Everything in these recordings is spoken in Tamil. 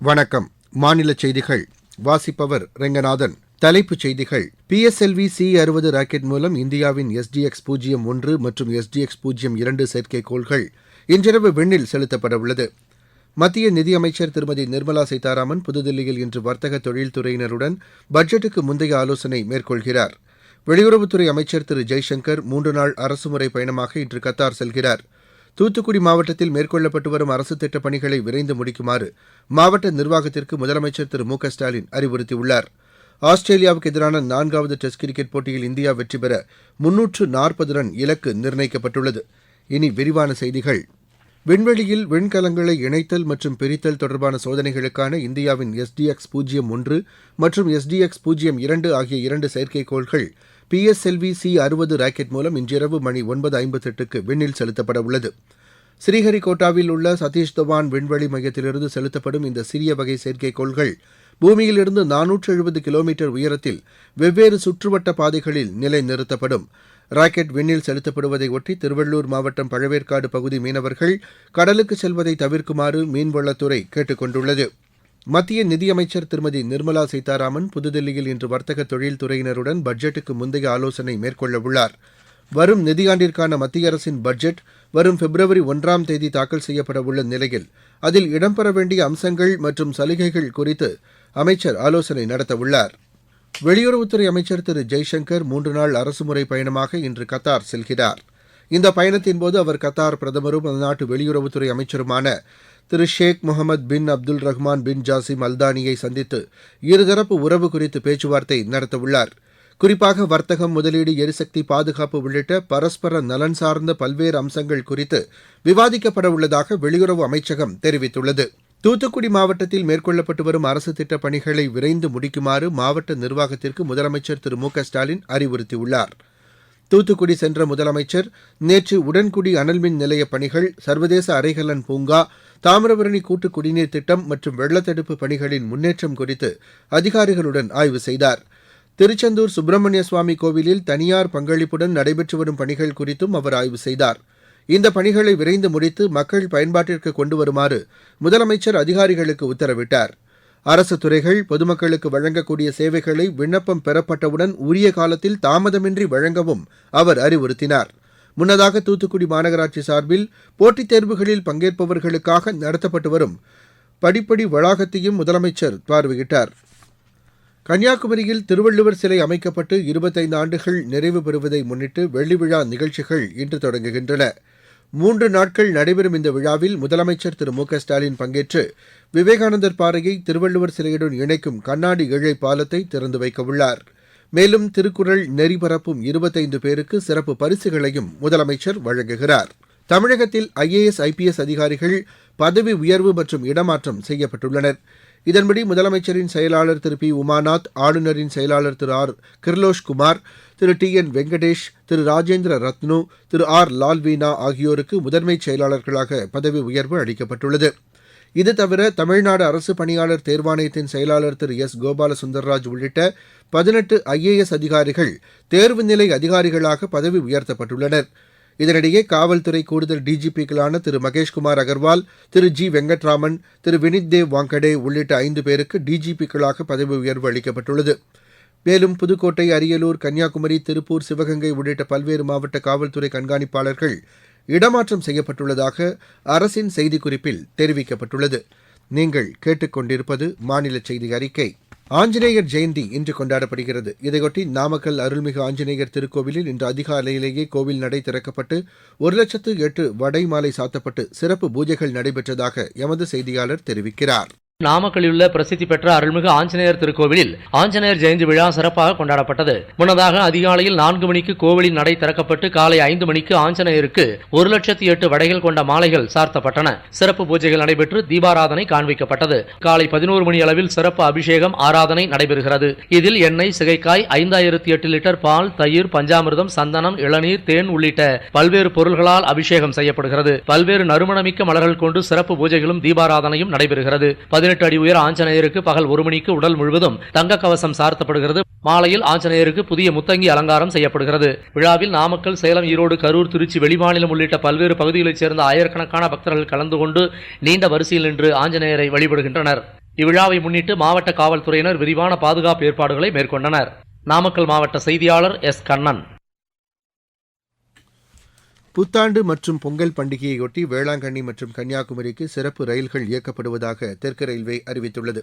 வணக்கம். மாநில செய்திகள். வாசிப்பவர் ரெங்கநாதன். தலைப்புச் செய்திகள். பிஎஸ்எல்வி சி அறுபது ராக்கெட் மூலம் இந்தியாவின் எஸ்டிஎக்ஸ் பூஜ்ஜியம் ஒன்று மற்றும் எஸ்டிஎக்ஸ் பூஜ்ஜியம் இரண்டு செயற்கைக்கோள்கள் இன்றிரவு விண்ணில் செலுத்தப்பட உள்ளது மத்திய நிதியமைச்சர் திருமதி நிர்மலா சீதாராமன் புதுதில்லியில் இன்று வர்த்தக தொழில்துறையினருடன் பட்ஜெட்டுக்கு முந்தைய ஆலோசனை மேற்கொள்கிறார். வெளியுறவுத்துறை அமைச்சர் திரு ஜெய்சங்கர் மூன்று நாள் அரசுமுறை பயணமாக இன்று கத்தார் செல்கிறார். தூத்துக்குடி மாவட்டத்தில் மேற்கொள்ளப்பட்டு வரும் அரசு திட்டப் பணிகளை விரைந்து முடிக்குமாறு மாவட்ட நிர்வாகத்திற்கு முதலமைச்சர் திரு மு க ஸ்டாலின் அறிவுறுத்தியுள்ளார். ஆஸ்திரேலியாவுக்கு எதிரான நான்காவது டெஸ்ட் கிரிக்கெட் போட்டியில் இந்தியா வெற்றி பெற முன்னூற்று நாற்பது ரன் இலக்கு நிர்ணயிக்கப்பட்டுள்ளது. இனி விரிவான செய்திகள். விண்வெளியில் விண்கலங்களை இணைத்தல் மற்றும் பிரித்தல் தொடர்பான சோதனைகளுக்கான இந்தியாவின் எஸ்டிஎக்ஸ் பூஜ்ஜியம் ஒன்று மற்றும் எஸ்டிஎக்ஸ் பூஜ்ஜியம் இரண்டு ஆகிய இரண்டு செயற்கைக்கோள்கள் பிஎஸ்எல்வி சி அறுபது ராக்கெட் மூலம் இன்றிரவு மணி ஒன்பது ஐம்பத்தெட்டுக்கு விண்ணில் செலுத்தப்பட உள்ளது. ஸ்ரீஹரிகோட்டாவில் உள்ள சதீஷ் தவான் விண்வெளி மையத்திலிருந்து செலுத்தப்படும் இந்த சிறிய வகை செயற்கைக்கோள்கள் பூமியிலிருந்து நானூற்று எழுபது கிலோமீட்டர் உயரத்தில் வெவ்வேறு சுற்றுவட்ட பாதைகளில் நிலைநிறுத்தப்படும். ராக்கெட் விண்ணில் செலுத்தப்படுவதை ஒட்டி திருவள்ளூர் மாவட்டம் பழவேற்காடு பகுதி மீனவர்கள் கடலுக்கு செல்வதை தவிர்க்குமாறு மீன்வளத்துறை கேட்டுக் கொண்டுள்ளது மத்திய நிதியமைச்சர் திருமதி நிர்மலா சீதாராமன் புதுதில்லியில் இன்று வர்த்தக தொழில்துறையினருடன் பட்ஜெட்டுக்கு முந்தைய ஆலோசனை மேற்கொள்ள உள்ளார் வரும் நிதியாண்டிற்கான மத்திய அரசின் பட்ஜெட் வரும் பிப்ரவரி ஒன்றாம் தேதி தாக்கல் செய்யப்பட உள்ள நிலையில் அதில் இடம்பெற வேண்டிய அம்சங்கள் மற்றும் சலுகைகள் குறித்து அமைச்சர் ஆலோசனை நடத்தவுள்ளார். வெளியுறவுத்துறை அமைச்சர் திரு. ஜெய்சங்கர் மூன்று நாள் அரசுமுறை பயணமாக இன்று கத்தார் செல்கிறார். இந்த பயணத்தின்போது அவர் கத்தார் பிரதமரும் அந்நாட்டு வெளியுறவுத்துறை அமைச்சருமான திரு Sheikh Mohammed bin Abdul Rahman bin Jassim அல்தானியை சந்தித்து இருதரப்பு உறவு குறித்து பேச்சுவார்த்தை நடத்தவுள்ளார். குறிப்பாக வர்த்தகம் முதலீடு எரிசக்தி பாதுகாப்பு உள்ளிட்ட பரஸ்பர நலன் சார்ந்த பல்வேறு அம்சங்கள் குறித்து விவாதிக்கப்பட உள்ளதாக வெளியுறவு அமைச்சகம் தெரிவித்துள்ளது. தூத்துக்குடி மாவட்டத்தில் மேற்கொள்ளப்பட்டு வரும் அரசு திட்டப் பணிகளை விரைந்து முடிக்குமாறு மாவட்ட நிர்வாகத்திற்கு முதலமைச்சர் திரு மு க ஸ்டாலின் அறிவுறுத்தியுள்ளார். தூத்துக்குடி சென்ற முதலமைச்சர் நேற்று உடன்குடி அனல்மின் நிலைய பணிகள் சர்வதேச அரைகலன் பூங்கா தாமிரபரணி கூட்டு குடிநீர் திட்டம் மற்றும் வெள்ளத்தடுப்பு பணிகளின் முன்னேற்றம் குறித்து அதிகாரிகளுடன் ஆய்வு செய்தார். திருச்செந்தூர் சுப்பிரமணிய சுவாமி கோவிலில் தனியார் பங்களிப்புடன் நடைபெற்று வரும் பணிகள் குறித்தும் அவர் ஆய்வு செய்தார். இந்த பணிகளை விரைந்து முடித்து மக்கள் பயன்பாட்டிற்கு கொண்டு வருமாறு முதலமைச்சர் அதிகாரிகளுக்கு உத்தரவிட்டார். அரசு துறைகள் பொதுமக்களுக்கு வழங்கக்கூடிய சேவைகளை விண்ணப்பம் பெறப்பட்டவுடன் உரிய காலத்தில் தாமதமின்றி வழங்கவும் அவர் அறிவுறுத்தினார். முன்னதாக தூத்துக்குடி மாநகராட்சி சார்பில் போட்டித் தேர்வுகளில் பங்கேற்பவர்களுக்காக நடத்தப்பட்டு வரும் படிப்படி வளாகத்தையும் முதலமைச்சர் பார்வையிட்டார். கன்னியாகுமரியில் திருவள்ளுவர் சிலை அமைக்கப்பட்டு இருபத்தைந்து ஆண்டுகள் நிறைவு பெறுவதை முன்னிட்டு வெள்ளி விழா நிகழ்ச்சிகள் இன்று தொடங்குகின்றன. மூன்று நாட்கள் நடைபெறும் இந்த விழாவில் முதலமைச்சர் திரு மு க ஸ்டாலின் பங்கேற்று விவேகானந்தர் பாறையை திருவள்ளுவர் சிலையுடன் இணைக்கும் கண்ணாடி இழை பாலத்தை திறந்து வைக்கவுள்ளார் மேலும் திருக்குறள் நெறிபரப்பும் இருபத்தைந்து பேருக்கு சிறப்பு பரிசுகளையும் முதலமைச்சர் வழங்குகிறார். தமிழகத்தில் ஐஏஎஸ் ஐபிஎஸ் அதிகாரிகள் பதவி உயர்வு மற்றும் இடமாற்றம் செய்யப்பட்டுள்ளனர். இதன்படி முதலமைச்சரின் செயலாளர் திரு பி. உமாநாத் ஆளுநரின் செயலாளர் திரு ஆர். கிர்லோஷ் குமார் திரு டி. என். வெங்கடேஷ் திரு ராஜேந்திர ரத்னு திரு ஆர். லால்வீனா ஆகியோருக்கு முதன்மைச் செயலாளர்களாக பதவி உயர்வு அளிக்கப்பட்டுள்ளது. இது தவிர தமிழ்நாடு அரசு பணியாளர் தேர்வாணையத்தின் செயலாளர் திரு எஸ். கோபால சுந்தர்ராஜ் உள்ளிட்ட பதினெட்டு ஐஏஎஸ் அதிகாரிகள் தேர்வு நிலை அதிகாரிகளாக பதவி உயர்த்தப்பட்டுள்ளனர். இதனிடையே காவல்துறை கூடுதல் டிஜிபிக்களான திரு மகேஷ்குமார் அகர்வால் திரு ஜி வெங்கட்ராமன் திரு வினித் தேவ் வாங்கடே உள்ளிட்ட ஐந்து பேருக்கு டிஜிபிக்களாக பதவி உயர்வு அளிக்கப்பட்டுள்ளது. மேலும் புதுக்கோட்டை அரியலூர் கன்னியாகுமரி திருப்பூர் சிவகங்கை உள்ளிட்ட பல்வேறு மாவட்ட காவல்துறை கண்காணிப்பாளர்கள் இடமாற்றம் செய்யப்பட்டுள்ளதாக அரசின் செய்திக்குறிப்பில் தெரிவிக்கப்பட்டுள்ளது. நீங்கள் கேட்டுக்கொண்டிருப்பது மாநில செய்தி அறிக்கை. ஆஞ்சநேயர் ஜெயந்தி இன்று கொண்டாடப்படுகிறது. இதையொட்டி நாமக்கல் அருள்மிகு ஆஞ்சநேயர் திருக்கோவிலில் இன்று அதிகாலையிலேயே கோவில் நடை திறக்கப்பட்டு ஒரு லட்சத்து எட்டு வடை மாலை சாத்தப்பட்டு சிறப்பு பூஜைகள் நடைபெற்றதாக எமது செய்தியாளர் தெரிவிக்கிறார். நாமக்கலில் உள்ள பிரசித்தி பெற்ற அருள்மிகு ஆஞ்சநேயர் திருக்கோவிலில் ஆஞ்சநேயர் ஜெயந்தி விழா சிறப்பாக கொண்டாடப்பட்டது. முன்னதாக அதிகாலையில் நான்கு மணிக்கு கோவிலின் நடை திறக்கப்பட்டு காலை ஐந்து மணிக்கு ஆஞ்சநேயருக்கு ஒரு லட்சத்தி எட்டு வடைகள் கொண்ட மாலைகள் சார்த்தப்பட்டன. சிறப்பு பூஜைகள் நடைபெற்று தீபாராதனை காண்பிக்கப்பட்டது. காலை பதினோரு மணி அளவில் சிறப்பு அபிஷேகம் ஆராதனை நடைபெறுகிறது. இதில் எண்ணெய் சிகைக்காய் ஐந்தாயிரத்தி எட்டு லிட்டர் பால் தயிர் பஞ்சாமிர்தம் சந்தனம் இளநீர் தேன் உள்ளிட்ட பல்வேறு பொருள்களால் அபிஷேகம் செய்யப்படுகிறது. பல்வேறு நறுமணமிக்க மலர்கள் கொண்டு சிறப்பு பூஜைகளும் தீபாராதனையும் நடைபெறுகிறது. பதினெட்டு அடி உயர ஆஞ்சநேயருக்கு பகல் ஒரு மணிக்கு உடல் முழுவதும் தங்க கவசம் சார்த்தப்படுகிறது. மாலையில் ஆஞ்சநேயருக்கு புதிய முத்தங்கி அலங்காரம் செய்யப்படுகிறது. விழாவில் நாமக்கல் சேலம் ஈரோடு கரூர் திருச்சி வெளிமாநிலம் உள்ளிட்ட பல்வேறு பகுதிகளைச் சேர்ந்த ஆயிரக்கணக்கான பக்தர்கள் கலந்து கொண்டு நீண்ட வரிசையில் நின்று ஆஞ்சநேயரை வழிபடுகின்றனர். இவ்விழாவை முன்னிட்டு மாவட்ட காவல்துறையினர் விரிவான பாதுகாப்பு ஏற்பாடுகளை மேற்கொண்டனர். நாமக்கல் மாவட்ட செய்தியாளர் எஸ். கண்ணன். புத்தாண்டு மற்றும் பொங்கல் பண்டிகையையொட்டி வேளாங்கண்ணி மற்றும் கன்னியாகுமரிக்கு சிறப்பு ரயில்கள் இயக்கப்படுவதாக தெற்கு ரயில்வே அறிவித்துள்ளது.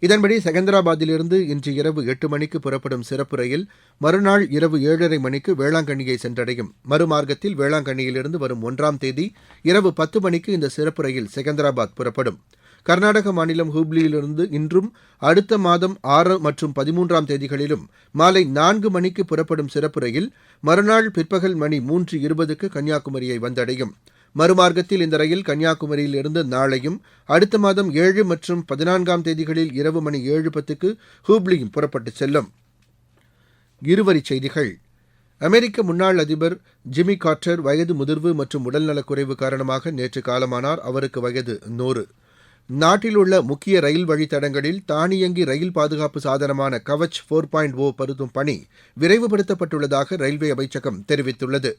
இதன்படி செகந்திராபாத்திலிருந்து இன்று இரவு எட்டு மணிக்கு புறப்படும் சிறப்பு ரயில் மறுநாள் இரவு ஏழரை மணிக்கு வேளாங்கண்ணியை சென்றடையும். மறுமார்க்கத்தில் வேளாங்கண்ணியிலிருந்து வரும் ஒன்றாம் தேதி இரவு பத்து மணிக்கு இந்த சிறப்பு ரயில் செகந்திராபாத் புறப்படும். கர்நாடக மாநிலம் ஹூப்ளியிலிருந்து இன்றும் அடுத்த மாதம் ஆறு மற்றும் பதிமூன்றாம் தேதிகளிலும் மாலை நான்கு மணிக்கு புறப்படும் சிறப்பு ரயில் மறுநாள் பிற்பகல் மணி மூன்று இருபதுக்கு கன்னியாகுமரியை வந்தடையும். மறுமார்க்கத்தில் இந்த ரயில் கன்னியாகுமரியில் இருந்து நாளையும் அடுத்த மாதம் ஏழு மற்றும் பதினான்காம் தேதிகளில் இரவு மணி ஏழு பத்துக்கு ஹூப்ளியும் புறப்பட்டு செல்லும். இருவரிச் செய்திகள். அமெரிக்க முன்னாள் அதிபர் ஜிம்மி கார்ட்டர் வயது முதிர்வு மற்றும் உடல்நலக்குறைவு காரணமாக நேற்று காலமானார். அவருக்கு வயது நூறு. நாட்டில் உள்ள முக்கிய ரயில் வழித்தடங்களில் தானியங்கி ரயில் பாதுகாப்பு சாதனமான கவச் ஃபோர் பாயிண்ட் ஓ பருத்தும் பணி விரைவுபடுத்தப்பட்டுள்ளதாக ரயில்வே அமைச்சகம் தெரிவித்துள்ளது.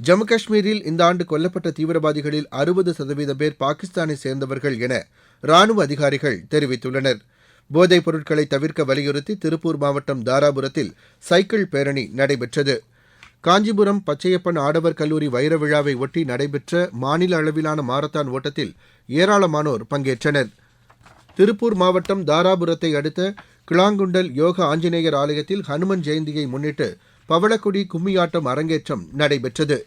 ஜம்மு காஷ்மீரில் இந்த ஆண்டு கொல்லப்பட்ட தீவிரவாதிகளில் அறுபது சதவீத பேர் பாகிஸ்தானை சேர்ந்தவர்கள் என ராணுவ அதிகாரிகள் தெரிவித்துள்ளனர். போதைப் பொருட்களை தவிர்க்க வலியுறுத்தி திருப்பூர் மாவட்டம் தாராபுரத்தில் சைக்கிள் பேரணி நடைபெற்றது. காஞ்சிபுரம் பச்சையப்பன் ஆடவர் கல்லூரி வைர விழாவை ஒட்டி நடைபெற்ற மாநில அளவிலான மாரத்தான் ஓட்டத்தில் ஏராளமானோர் பங்கேற்றனர். திருப்பூர் மாவட்டம் தாராபுரத்தை அடுத்த கிளாங்குண்டல் யோக ஆஞ்சநேயர் ஆலயத்தில் ஹனுமன் ஜெயந்தியை முன்னிட்டு பவளக்குடி கும்மியாட்டம் அரங்கேற்றம் நடைபெற்றது.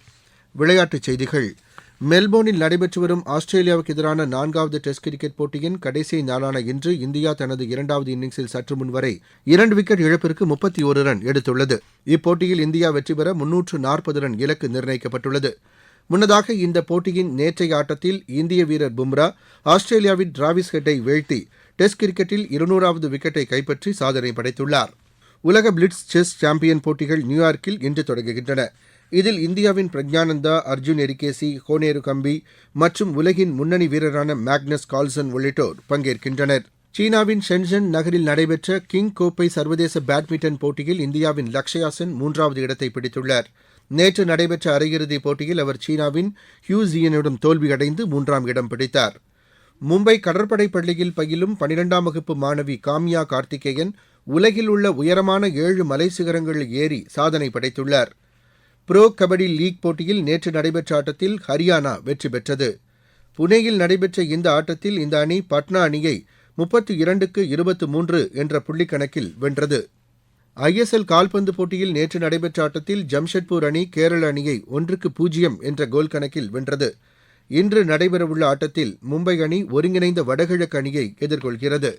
விளையாட்டுச் செய்திகள். மெல்போர்னில் நடைபெற்று வரும் ஆஸ்திரேலியாவுக்கு எதிரான நான்காவது டெஸ்ட் கிரிக்கெட் போட்டியின் கடைசி நாளான இன்று இந்தியா தனது இரண்டாவது இன்னிங்ஸில் சற்று முன்வரை இரண்டு விக்கெட் இழப்பிற்கு முப்பத்தி ஒரு ரன் எடுத்துள்ளது. இப்போட்டியில் இந்தியா வெற்றி பெற முன்னூற்று நாற்பது ரன் இலக்கு நிர்ணயிக்கப்பட்டுள்ளது. முன்னதாக இந்த போட்டியின் நேற்றைய ஆட்டத்தில் இந்திய வீரர் பும்ரா ஆஸ்திரேலியாவின் டிராவிஸ் ஹெட்டை வீழ்த்தி டெஸ்ட் கிரிக்கெட்டில் இருநூறாவது விக்கெட்டை கைப்பற்றி சாதனை படைத்துள்ளார். உலக பிளிட்ஸ் செஸ் சாம்பியன் போட்டிகள் நியூயார்க்கில் இன்று தொடங்குகின்றன. இதில் இந்தியாவின் பிரக்ஞானந்தா அர்ஜுன் எரிகேசி ஹோனேரு கம்பி மற்றும் உலகின் முன்னணி வீரரான மேக்னஸ் கால்சன் உள்ளிட்டோர் பங்கேற்கின்றனர். சீனாவின் ஷென்ஷன் நகரில் நடைபெற்ற கிங் கோப்பை சர்வதேச பேட்மிண்டன் போட்டியில் இந்தியாவின் லக்ஷயா சென் மூன்றாவது இடத்தை பிடித்துள்ளார். நேற்று நடைபெற்ற அரையிறுதிப் போட்டியில் அவர் சீனாவின் ஹியூசியனிடம் தோல்வியடைந்து மூன்றாம் இடம் பிடித்தார். மும்பை கடற்படை பள்ளியில் பயிலும் பனிரெண்டாம் வகுப்பு மாணவி காம்யா கார்த்திகேயன் உலகில் உள்ள உயரமான ஏழு மலை சிகரங்களில் ஏறி சாதனை படைத்துள்ளார். ப்ரோ கபடி லீக் போட்டியில் நேற்று நடைபெற்ற ஆட்டத்தில் ஹரியானா வெற்றி பெற்றது. புனேயில் நடைபெற்ற இந்த ஆட்டத்தில் இந்த அணி பட்னா அணியை முப்பத்தி இரண்டுக்கு இருபத்து மூன்று என்ற புள்ளிக் கணக்கில் வென்றது ஐஎஸ்எல் கால்பந்து போட்டியில் நேற்று நடைபெற்ற ஆட்டத்தில் ஜம்ஷெட்பூர் அணி கேரள அணியை ஒன்றுக்கு பூஜ்ஜியம் என்ற கோல் கணக்கில் வென்றது. இன்று நடைபெறவுள்ள ஆட்டத்தில் மும்பை அணி ஒருங்கிணைந்த வடகிழக்கு அணியை எதிர்கொள்கிறது.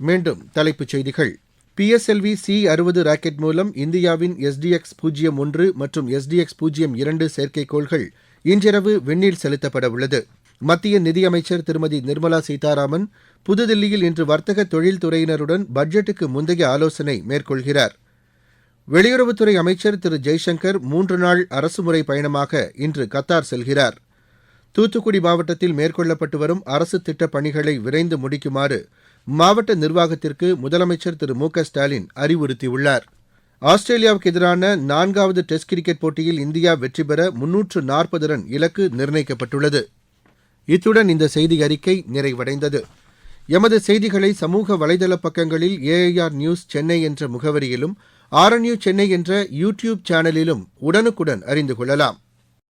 மீண்டும் தலைப்புச் செய்திகள். பிஎஸ்எல்வி சி அறுபது ராக்கெட் மூலம் இந்தியாவின் எஸ்டிஎக்ஸ் பூஜ்ஜியம் ஒன்று மற்றும் எஸ்டிஎக்ஸ் பூஜ்ஜியம் இரண்டு செயற்கைக்கோள்கள் இன்றிரவு விண்ணில் செலுத்தப்பட உள்ளது. மத்திய நிதியமைச்சர் திருமதி நிர்மலா சீதாராமன் புதுதில்லியில் இன்று வர்த்தக தொழில்துறையினருடன் பட்ஜெட்டுக்கு முந்தைய ஆலோசனை மேற்கொள்கிறார். வெளியுறவுத்துறை அமைச்சர் திரு ஜெய்சங்கர் மூன்று நாள் அரசுமுறை பயணமாக இன்று கத்தார் செல்கிறார். தூத்துக்குடி மாவட்டத்தில் மேற்கொள்ளப்பட்டு வரும் அரசு திட்டப் பணிகளை விரைந்து முடிக்குமாறு மாவட்ட நிர்வாகத்திற்கு முதலமைச்சர் திரு மு க ஸ்டாலின் அறிவுறுத்தியுள்ளார். ஆஸ்திரேலியாவுக்கு எதிரான நான்காவது டெஸ்ட் கிரிக்கெட் போட்டியில் இந்தியா வெற்றி பெற முன்னூற்று நாற்பது ரன் இலக்கு நிர்ணயிக்கப்பட்டுள்ளது. இத்துடன் இந்த செய்தி அறிக்கை நிறைவடைந்தது. எமது செய்திகளை சமூக வலைதள பக்கங்களில் ஏஐஆர் நியூஸ் சென்னை என்ற முகவரியிலும் ஆர்என்யூ சென்னை என்ற யூ டியூப் சேனலிலும் உடனுக்குடன் அறிந்து கொள்ளலாம்.